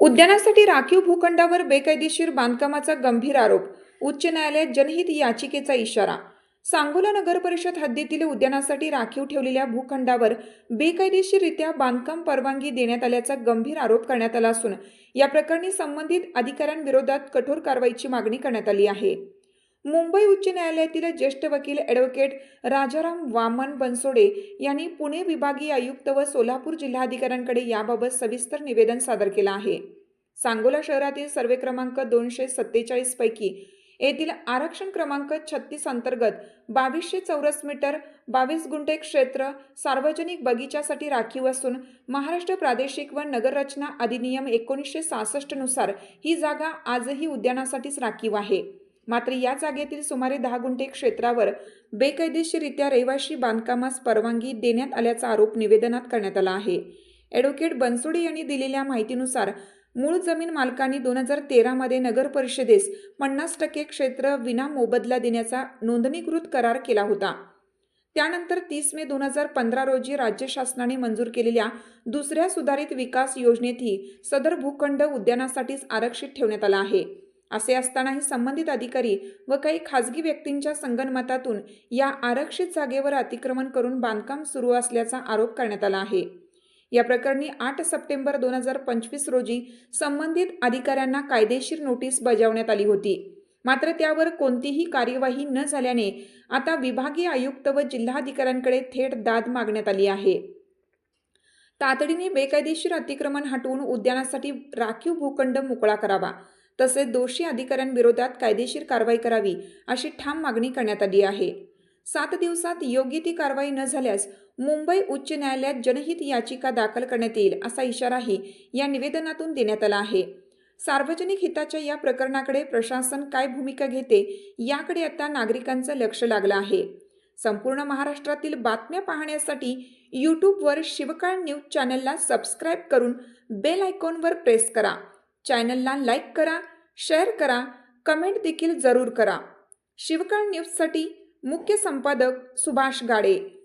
उद्यानासाठी राखीव भूखंडावर बेकायदेशीर बांधकामाचा गंभीर आरोप. उच्च न्यायालयात जनहित याचिकेचा इशारा. सांगोला नगर परिषद हद्दीतील उद्यानासाठी राखीव ठेवलेल्या भूखंडावर बेकायदेशीररित्या बांधकाम परवानगी देण्यात आल्याचा गंभीर आरोप करण्यात आला असून या प्रकरणी संबंधित अधिकाऱ्यांविरोधात कठोर कारवाईची मागणी करण्यात आली आहे. मुंबई उच्च न्यायालयातील ज्येष्ठ वकील ॲडव्होकेट राजाराम वामन बनसोडे यांनी पुणे विभागीय आयुक्त व सोलापूर जिल्हाधिकाऱ्यांकडे याबाबत सविस्तर निवेदन सादर केलं आहे. सांगोला शहरातील सर्वे क्रमांक दोनशे सत्तेचाळीस पैकी येथील आरक्षण क्रमांक छत्तीस अंतर्गत बावीसशे चौरस मीटर बावीस गुंठे क्षेत्र सार्वजनिक बगीच्यासाठी राखीव असून महाराष्ट्र प्रादेशिक व नगररचना अधिनियम एकोणीसशे सहासष्टनुसार ही जागा आजही उद्यानासाठीच राखीव आहे. मात्र या जागेतील सुमारे दहा गुंठे क्षेत्रावर बेकायदेशीररित्या रहिवाशी बांधकामास परवानगी देण्यात आल्याचा आरोप निवेदनात करण्यात आला आहे. ॲडव्होकेट बनसोडे यांनी दिलेल्या माहितीनुसार मूळ जमीन मालकांनी दोन हजार तेरामध्ये नगर परिषदेस पन्नास टक्के क्षेत्र विना मोबदला देण्याचा नोंदणीकृत करार केला होता. त्यानंतर तीस मे दोन हजार पंधरा रोजी राज्य शासनाने मंजूर केलेल्या दुसऱ्या सुधारित विकास योजनेतही सदर भूखंड उद्यानासाठीच आरक्षित ठेवण्यात आला आहे. असे असतानाही संबंधित अधिकारी व काही खाजगी व्यक्तींच्या संगनमतातून या आरक्षित जागेवर अतिक्रमण करून बांधकाम सुरू असल्याचा आरोप करण्यात आला आहे. या प्रकरणी आठ सप्टेंबर दोन हजार पंचवीस रोजी संबंधित अधिकाऱ्यांना कायदेशीर नोटीस बजावण्यात आली होती. मात्र त्यावर कोणतीही कार्यवाही न झाल्याने आता विभागीय आयुक्त व जिल्हाधिकाऱ्यांकडे थेट दाद मागण्यात आली आहे. तातडीने बेकायदेशीर अतिक्रमण हटवून उद्यानासाठी राखीव भूखंड मोकळा करावा तसेच दोषी अधिकाऱ्यांविरोधात कायदेशीर कारवाई करावी अशी ठाम मागणी करण्यात आली आहे. सात दिवसात योग्य ती कारवाई न झाल्यास मुंबई उच्च न्यायालयात जनहित याचिका दाखल करण्यात येईल असा इशाराही या निवेदनातून देण्यात आला आहे. सार्वजनिक हिताच्या या प्रकरणाकडे प्रशासन काय भूमिका घेते याकडे आता नागरिकांचं लक्ष लागलं आहे. संपूर्ण महाराष्ट्रातील बातम्या पाहण्यासाठी यूट्यूबवर शिवकाळ न्यूज चॅनलला सबस्क्राईब करून बेल आयकॉनवर प्रेस करा. चॅनलला लाईक करा. शेअर करा कमेंट देखील जरूर करा. शिवकाळ न्यूजसाठी मुख्य संपादक सुभाष गाडे.